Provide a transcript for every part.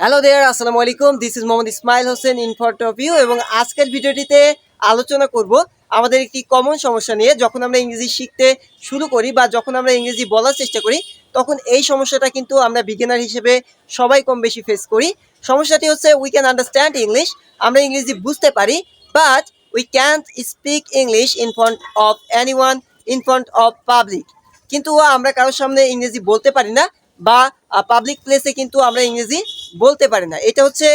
Hello there আসসালামু আলাইকুম। This is Mohammad Ismail Hossain in front of you এবং আজকের ভিডিওটিতে আলোচনা করব আমাদের একটি কমন সমস্যা নিয়ে। যখন আমরা ইংরেজি শিখতে শুরু করি বা যখন আমরা ইংরেজি বলার চেষ্টা করি, তখন এই সমস্যাটা কিন্তু আমরা বিগিনার হিসেবে সবাই কম বেশি ফেস করি। সমস্যাটি হচ্ছে উই ক্যান আন্ডারস্ট্যান্ড ইংলিশ আমরা ইংরেজি বুঝতে পারি but we can't speak English in front of anyone in front of public কিন্তু আমরা কারোর সামনে ইংরেজি বলতে পারি না বা পাবলিক প্লেসে কিন্তু আমরা ইংরেজি বলতে পারি না। এটা হচ্ছে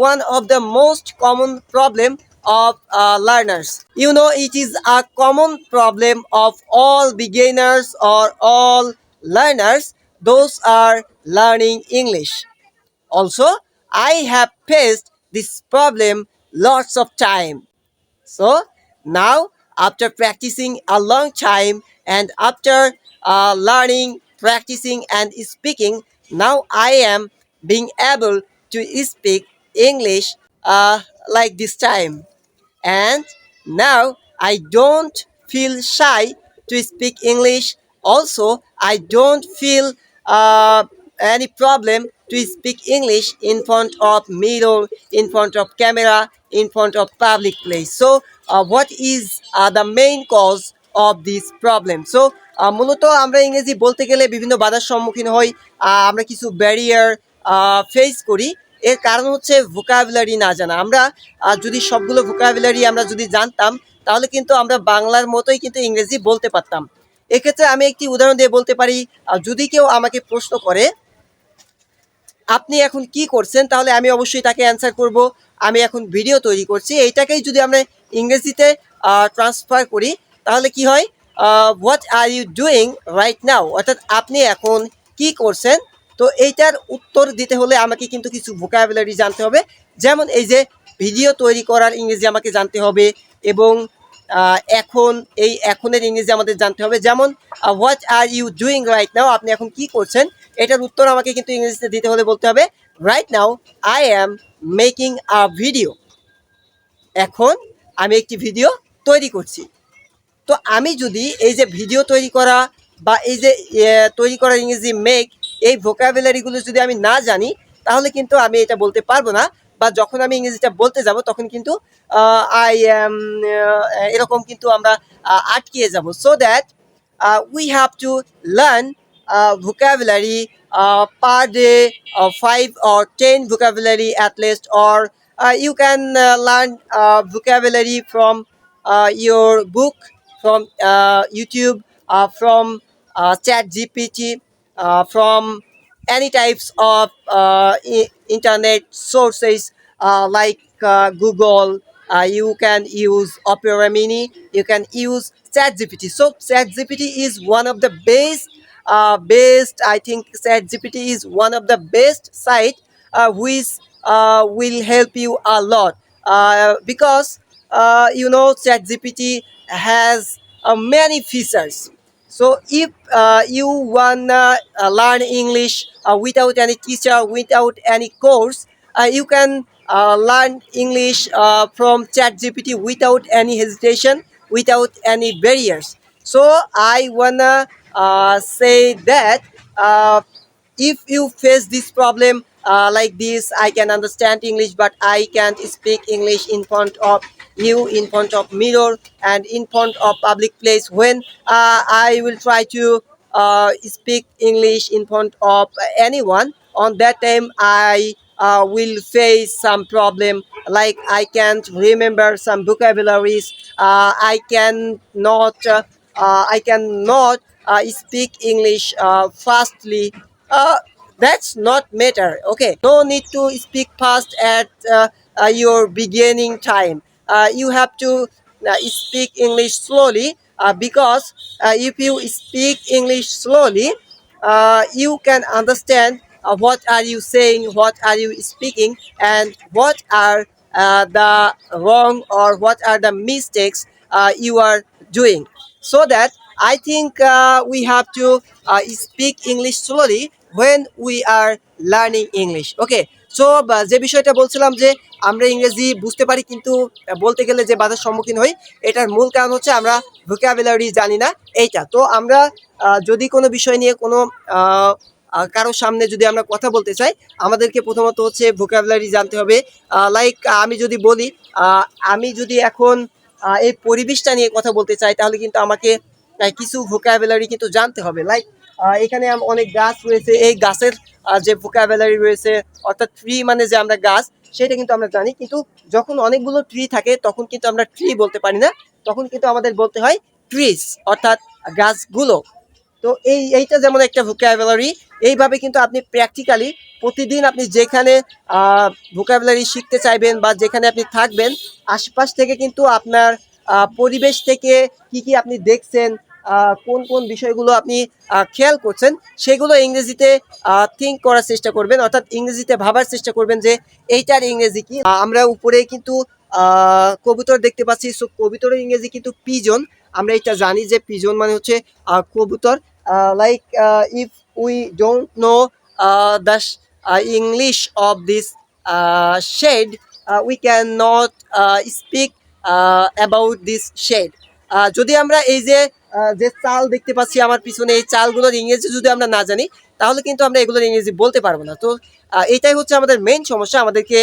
one of the most common problem of learners you know it is a common problem of all beginners or all learners those are learning English I have faced this problem lots of time. So now, after practicing a long time and after uh, learning, practicing, and speaking, now I am being able to speak English uh, like this time. And now I don't feel shy to speak English. Also, I don't feel uh, any problem to speak English in front of mirror, in front of camera, in front of public place. So, uh, what is uh, the main cause of this problem uh, মূলত আমরা ইংরেজি বলতে গেলে বিভিন্ন বাধার সম্মুখীন হই আমরা কিছু ব্যারিয়ার ফেস করি। এর কারণ হচ্ছে ভোকাবুলারি না জানা। আমরা যদি সবগুলো ভোকাবুলারি আমরা যদি জানতাম তাহলে কিন্তু আমরা বাংলার মতোই কিন্তু ইংরেজি বলতে পারতাম। এক্ষেত্রে আমি একটি উদাহরণ দিয়ে বলতে পারি যদি কেউ আমাকে প্রশ্ন করে আপনি এখন কি করছেন তাহলে আমি অবশ্যই তাকে অ্যান্সার করব। আমি এখন ভিডিও তৈরি করছি। এইটাকেই যদি আমরা ইংরেজিতে ট্রান্সফার করি তাহলে কি হয়? What are you doing right now অর্থাৎ আপনি এখন কি করছেন? তো এইটার উত্তর দিতে হলে আমাকে কিন্তু কিছু ভোকাবুলারি জানতে হবে। যেমন এই যে ভিডিও তৈরি করার ইংরেজি আমাকে জানতে হবে এবং এখন, এই এখনের ইংরেজি আমাদের জানতে হবে। যেমন what are you doing right now আপনি এখন কি করছেন? এটার উত্তর আমাকে কিন্তু ইংরেজিতে দিতে হলে বলতে হবে right now I am making a video এখন আমি একটি ভিডিও তৈরি করছি। তো আমি যদি এই যে ভিডিও তৈরি করা বা এই যে তৈরি করা ইংরেজি মেক এই ভোকাবুলারিগুলো যদি আমি না জানি তাহলে কিন্তু আমি এটা বলতে পারব না। বা যখন আমি ইংরেজিটা বলতে যাব তখন কিন্তু আই এরকম কিন্তু আমরা আটকিয়ে যাব। So that we have to learn vocabulary per day five or ten vocabulary at least or uh, you can uh, learn uh, vocabulary from uh, youtube uh, from uh, chat gpt from any types of internet sources like google you can use opera mini you can use chat gpt so chat gpt is one of the best uh, best i think chat gpt is one of the best site uh, which uh, will help you a lot. Uh, because you know chat gpt has uh, many features. So if uh, you wanna uh, learn english uh, without any teacher without any course uh, you can uh, learn english uh, from chat gpt without any hesitation without any barriers. So i wanna uh, say that uh, if you face this problem uh, like this i can understand english but i can't speak english in front of you in front of mirror and in front of public place when uh, i will try to uh, speak english in front of anyone. On that time i uh, will face some problem like i can't remember some vocabularies. Uh, i can not uh, uh, i cannot uh, speak english uh, fastly. Uh, that's not matter okay? No need to speak fast at uh, uh, your beginning time you have to uh, speak english slowly uh, because uh, if you speak english slowly uh, you can understand uh, what are you saying what are you speaking and what are uh, the wrong or what are the mistakes uh, you are doing. So that i think uh, we have to uh, speak english slowly when we are learning english. Okay so যে বিষয়টা বলছিলাম যে আমরা ইংরেজি বুঝতে পারি কিন্তু বলতে গেলে যে বাধার সম্মুখীন হই, এটার মূল কারণ হচ্ছে আমরা ভোকাবুলারি জানি না এইটা। তো আমরা যদি কোনো বিষয় নিয়ে কোনো কারোর সামনে যদি আমরা কথা বলতে চাই, আমাদেরকে প্রথমত হচ্ছে ভোকাবুলারি জানতে হবে। লাইক আমি যদি বলি আমি যদি এখন এই পরিবেশটা নিয়ে কথা বলতে চাই, তাহলে কিন্তু আমাকে কিছু ভোকাবুলারি কিন্তু জানতে হবে। লাইক এখানে অনেক গাছ রয়েছে। এই গাছের যে ভোকাবুলারি রয়েছে, অর্থাৎ ট্রি মানে যে আমরা গাছ, সেটা কিন্তু আমরা জানি। কিন্তু যখন অনেকগুলো ট্রি থাকে, তখন কিন্তু আমরা ট্রি বলতে পারি না। তখন কিন্তু আমাদের বলতে হয় ট্রিজ অর্থাৎ গাছগুলো। তো এই, এইটা যেমন একটা ভোকাবুলারি এইভাবে কিন্তু আপনি প্র্যাকটিক্যালি প্রতিদিন আপনি যেখানে ভোকাবুলারি শিখতে চাইবেন বা যেখানে আপনি থাকবেন, আশপাশ থেকে কিন্তু আপনার পরিবেশ থেকে কি কি আপনি দেখছেন কোন কোন বিষয়গুলো আপনি খেয়াল করছেন, সেগুলো ইংরেজিতে থিঙ্ক করার চেষ্টা করবেন, অর্থাৎ ইংরেজিতে ভাবার চেষ্টা করবেন যে এইটার ইংরেজি কি। আমরা উপরে কিন্তু কবুতর দেখতে পাচ্ছি সো কবুতরের ইংরেজি কিন্তু পিজন আমরা এটা জানি যে পিজন মানে হচ্ছে কবুতর। Like if we don't know the English of this shed we can not speak about this shed যদি আমরা এই যে যে চাল দেখতে পাচ্ছি আমার পিছনে, এই চালগুলোর ইংরেজি যদি আমরা না জানি, তাহলে কিন্তু আমরা এগুলোর ইংরেজি বলতে পারব না। তো এটাই হচ্ছে আমাদের মেন সমস্যা। আমাদেরকে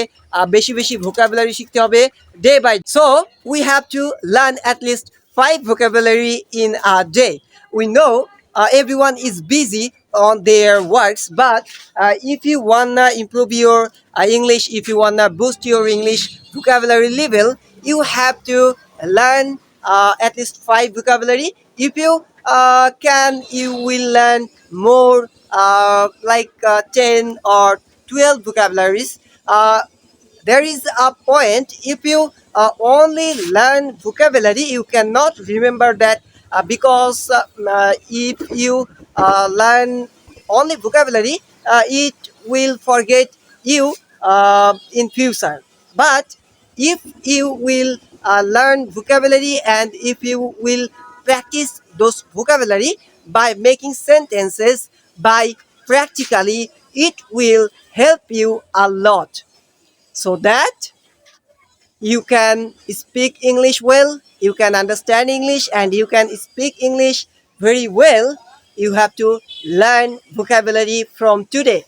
বেশি বেশি ভোকাবুলারি শিখতে হবে day by so we have to learn at least five vocabulary in a day we know everyone is busy on there works but if you wanna improve your English if you wanna boost your English vocabulary level you have to learn uh, at least five vocabulary. If you uh, can, you will learn more uh, like uh, 10 or 12 vocabularies. Uh, there is a point if you uh, only learn vocabulary you cannot remember that uh, because uh, if you uh, learn only vocabulary uh, it will forget you uh, in future but if you will uh, learn vocabulary and if you will practice those vocabulary by making sentences by practically it will help you a lot so that you can speak English well, you can understand English, and you can speak English very well. You have to learn vocabulary from today.